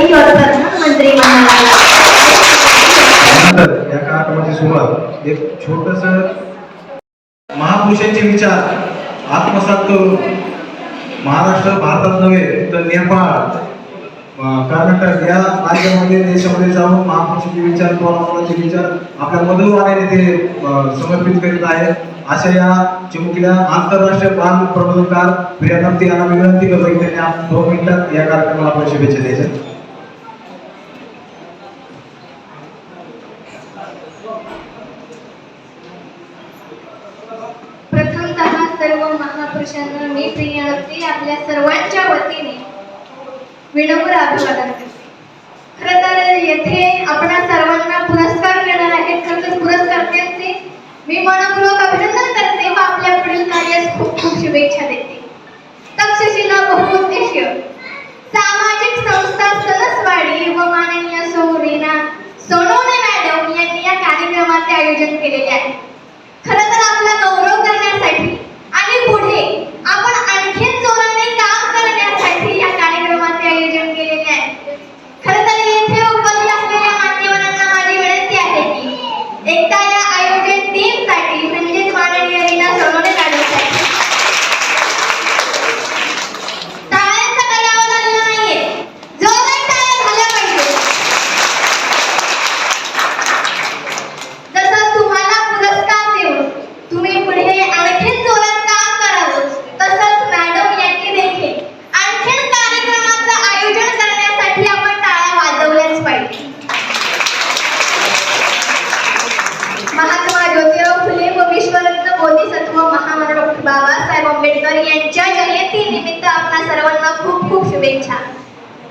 राष्ट्रपती और प्रधानमंत्री या कार्यक्रमाची सुरुवात एक छोटस महापुरुषांचे विचार आत्मसात करून महाराष्ट्र भारतात नव्हे तर नेपाळ कर्नाटक या राज्यामध्ये देशामध्ये जाऊन महापुरुषांचे विचार पौराणिकांचे विचार आपल्या मधुरवाण्याने ते समर्पित करीत आहेत. अशा या चिमुकल्या आंतरराष्ट्रीय बाल प्रबोधकार प्रियानंती यांना विनंती करतो की त्यांनी दोन मिनिटात या कार्यक्रमाला आपण शुभेच्छा द्यायच्या प्रथमतः सर्व महापुरुषांना मी प्रियवती आपल्या सर्वांच्या वतीने विनम्र अभिवादन करते. खरं तर येथे आपणा सर्वांना पुरस्कार मिळणार आहेत. खरं तर पुरस्कर्त्यांचे मी मनपूर्वक अभिनंदन करते व आपल्या पुढील कार्यास खूप खूप शुभेच्छा देते. तक्षशिला बहुउद्देशीय. सामाजिक संस्था सणसवाडी व माननीय सौ रीना सोनवणे मॅडम यांनी या कार्यक्रमाचे आयोजन केलेले आहे खरं तर आपला गौरव करण्यासाठी आणि पुढे आपण आणखीन जोराने काम करण्यासाठी या कार्यक्रमाचे आयोजन केलेले आहे खरं तर येथे उपस्थित असलेल्या मान्यवरांना माझी विनंती आहे की एकदा या आयोजन टीमसाठी म्हणजेच माननीय रीना सोनवणे मॅडमसाठी टाळ्यांचा गडावा झालेला नाहीये जोरात टाळ्या झाल्या पाहिजे जसं तुम्हाला पुरस्कार देऊन तुम्ही पुढे आणखीन जोरात काम करावं तसंच मॅडम यांनी देखील आणखीन कार्यक्रमाचं आयोजन करण्यासाठी आपण टाळ्या वाजवल्याच पाहिजे महात्मा ज्योतिराव फुले व विश्वरत्न बोधिसत्व महामानव डॉक्टर बाबासाहेब आंबेडकर यांच्या जयंती निमित्त आपणा खूप खूप शुभेच्छा.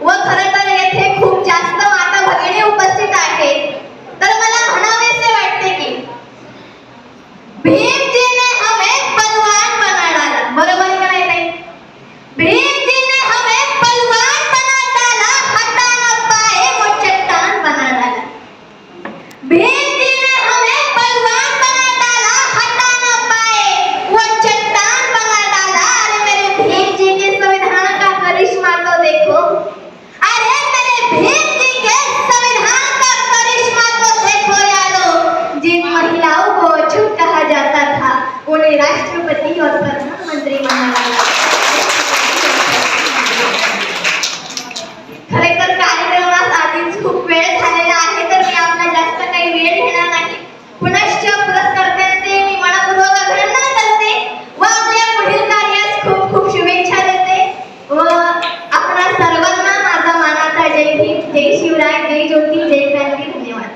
व खरं तर येथे खूप जास्त माता भगिनी उपस्थित आहेत तर मला म्हणावेसे वाटते की भीमजीने हमें बलवान बना डाला बरोबर का नाही ताई? भीमजीने हमें बलवान बना डाला हटा न पाए वो चट्टान बना डाला भीमजीने हमें बलवान बना डाला हटा न पाए वो चट्टान बना डाला अरे मेरे भीम जी के संविधान का करिश्मा तो देखो अरे मेरे भीम जी के संविधान का करिश्मा तो देखो यारो जिन महिलाओं को अछूत कहा जाता था उन्हें राष्ट्रपति और प्रधानमंत्री बनाया खरे तर कार्यक्रमास आधीच खूप वेळ झालेला आहे तर मी आपला जास्त काही वेळ घेणार नाही पुनश्च पुरस्कर्त्यांचे मी मनपूर्वक अभिनंदन करते व आपल्या पुढील कार्यास खूप खूप शुभेच्छा देते व आपणा सर्वांना माझा मानाचा जय भीम जय शिवराय जय ज्योती जय क्रांती धन्यवाद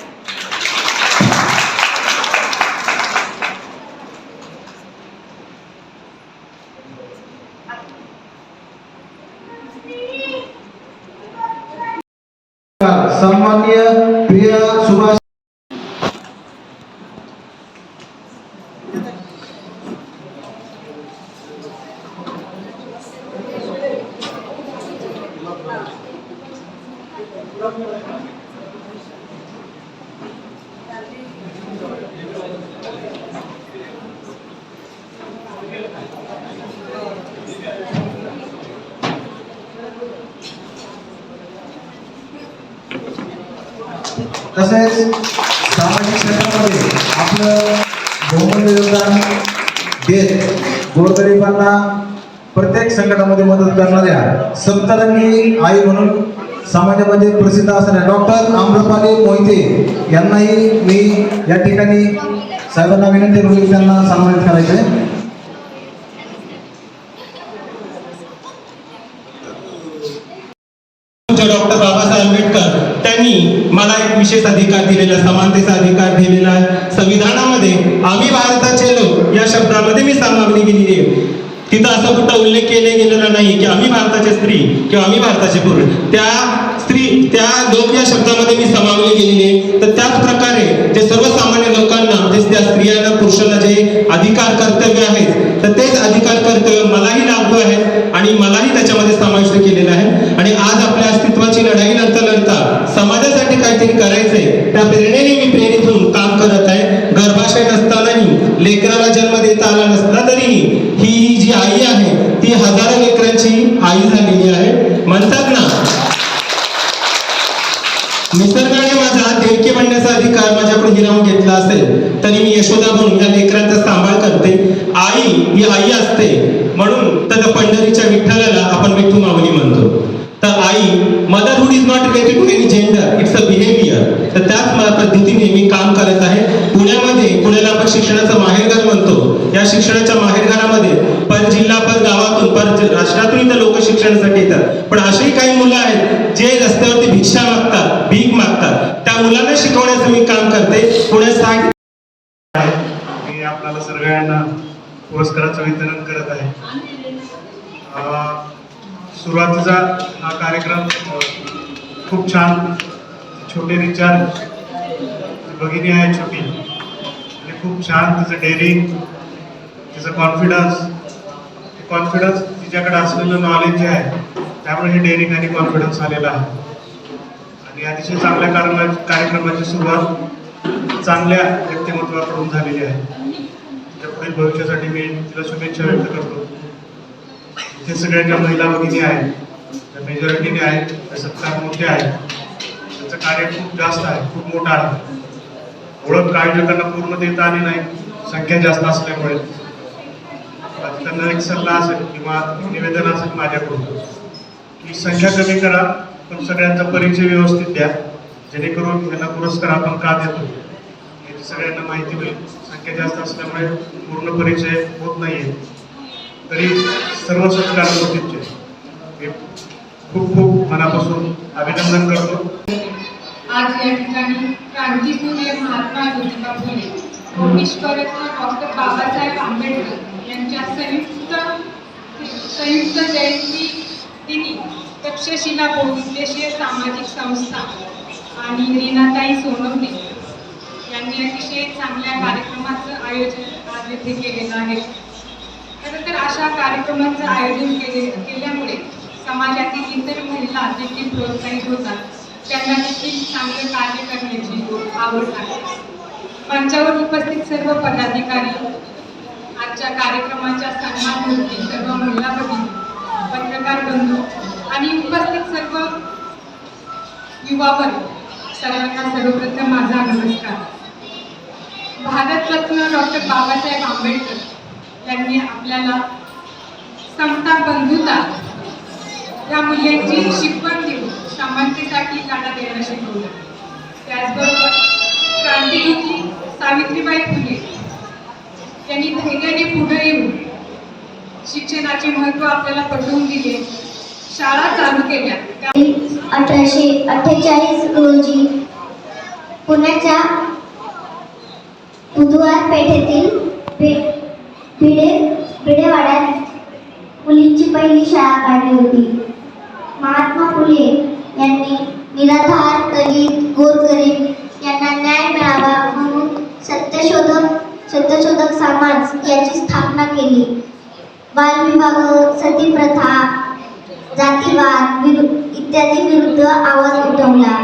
सन्माननीय प्रिया सुभाष तसेच सामाजिक क्षेत्रामध्ये आपलं बहुमूल्य योगदान देत गोरगरिबांना प्रत्येक संकटामध्ये मदत करणाऱ्या सप्तरंगी आई म्हणून समाजामध्ये प्रसिद्ध असणाऱ्या डॉक्टर आम्रपाली मोहिते यांनाही मी या ठिकाणी साहेबांना विनंती करू त्यांना सन्मानित करायचे आहे. डॉक्टर बाबासाहेब आंबेडकर त्यांनी मला एक विशेष अधिकार दिलेला समानतेचा अधिकार दिलेला. आहे संविधानामध्ये आम्ही भारताचे लोक या शब्दामध्ये मी सामावली गेलेली आहे. तिथं असं कुठं उल्लेख केले गेलेला नाही की आम्ही भारताचे स्त्री किंवा आम्ही भारताचे पुरुष. त्या स्त्री त्या लोक या शब्दामध्ये मी समावली गेलेली आहे. तर त्याच प्रकारे जे सर्वसामान्य लोकांना म्हणजे त्या स्त्रियांना पुरुषांना जे अधिकार कर्तव्य आहेत तर तेच अधिकार कर्तव्य मलाही लागू आहे आणि मलाही त्याच्यामध्ये समाविष्ट केलेलं आहे. आणि आज आपल्या अस्तित्व निसर्गाने माझा देवके म्हणण्याचा अधिकार माझ्याकडून हिरावून घेतला असेल तरी मी यशोदा म्हणून या लेकरांचा सांभाळ करते. आई ही आई असते. म्हणून तर पंढरीच्या विठ्ठलाला आपण विठू मावली म्हणतो. तर आई motherhood is not related to any gender it's a behaviour तर त्याच पद्धतीने मी काम करत आहे. पुण्यामध्ये पुण्याला आपण शिक्षणाचं माहेरघर म्हणतो. या शिक्षणाच्या माहेरघरामध्ये पर जिल्हा पर गावातून पर राष्ट्रातून इथं लोक शिक्षणासाठी येतात. पण अशी काही मुलं आहेत पुढे सांग. मी आपल्याला सगळ्यांना पुरस्काराचं वितरण करत आहे. सुरुवातीचा हा कार्यक्रम खूप छान छोटे विचार भगिनी आहे छोटी आणि खूप छान तिचं डेअरिंग तिचं कॉन्फिडन्स कॉन्फिडन्स तिच्याकडे असलेलं नॉलेज जे आहे त्यामुळे हे डेअरिंग आणि कॉन्फिडन्स आलेला आहे. आणि अतिशय चांगल्या कार्यक्रमाची सुरुवात चांगल्या व्यक्तिमत्वाकडून झालेली आहे. तिच्या पुढील भविष्यासाठी मी तिला शुभेच्छा व्यक्त करतो. इथे सगळ्या ज्या महिला भगिनी आहेत. त्या मेजॉरिटीने आहेत. त्या सत्कार मोठे आहेत. त्याचं कार्य खूप जास्त आहे. खूप मोठं आहे. ओळख आयोजकांना लोकांना पूर्ण देता आली नाही. संख्या जास्त असल्यामुळे. आता त्यांना एक सल्ला असेल किंवा निवेदन असेल माझ्याकडून की संख्या कमी करा पण सगळ्यांचा परिचय व्यवस्थित द्या. जेणेकरून यांना पुरस्कार आपण का देतो? सगळ्यांना माहिती होईल संख्या जास्त असल्यामुळे पूर्ण परिचय होत नाहीये. तरी सर्व सत्कार खूप खूप मनापासून अभिनंदन करतो. आज या ठिकाणी क्रांतीसूर्य महात्मा ज्योतिबा फुले भूमिष्करत्न डॉक्टर बाबासाहेब आंबेडकर यांच्या संयुक्त संयुक्त जयंती दिनी तक्षशिला बहुउद्देशीय सामाजिक संस्था आणि रीनाताई सोनवणे यांनी अतिशय चांगल्या कार्यक्रमाचं आयोजन आज येथे केलेलं आहे. खरं तर अशा कार्यक्रमाचं आयोजन केले केल्यामुळे समाजातील इतर महिला देखील प्रोत्साहित होतात. त्यांना देखील चांगले कार्य करण्याची आवड आहे. मंचावर उपस्थित सर्व पदाधिकारी आजच्या कार्यक्रमाच्या सन्मानमूर्ती सर्व महिला भगिनी पत्रकार बंधू आणि उपस्थित सर्व युवा वर्ग सर्वांना सर्वप्रथम माझा नमस्कार. भारतरत्न डॉक्टर बाबासाहेब आंबेडकर यांनी आपल्याला समता बंधुता या मूल्यांची शिकवण देऊन समानतेसाठी लढा देणं शिकवलं. त्याचबरोबर क्रांतिज्योती सावित्रीबाई फुले यांनी धैर्याने पुढे येऊन शिक्षणाचे महत्त्व आपल्याला पटवून दिले. शाळा चालू केल्या. अठराशे अठ्ठेचाळीस रोजी पुण्याच्या बुधवार पेठेतील भिडे भिडेवाड्यात मुलींची पहिली शाळा काढली होती. महात्मा फुले यांनी निराधार दलित गोरगरीब यांना न्याय मिळावा म्हणून सत्यशोधक सत्यशोधक समाज याची स्थापना केली. बालविवाह सतीप्रथा जातीवाद विरु इत्यादी विरुद्ध आवाज उठवला.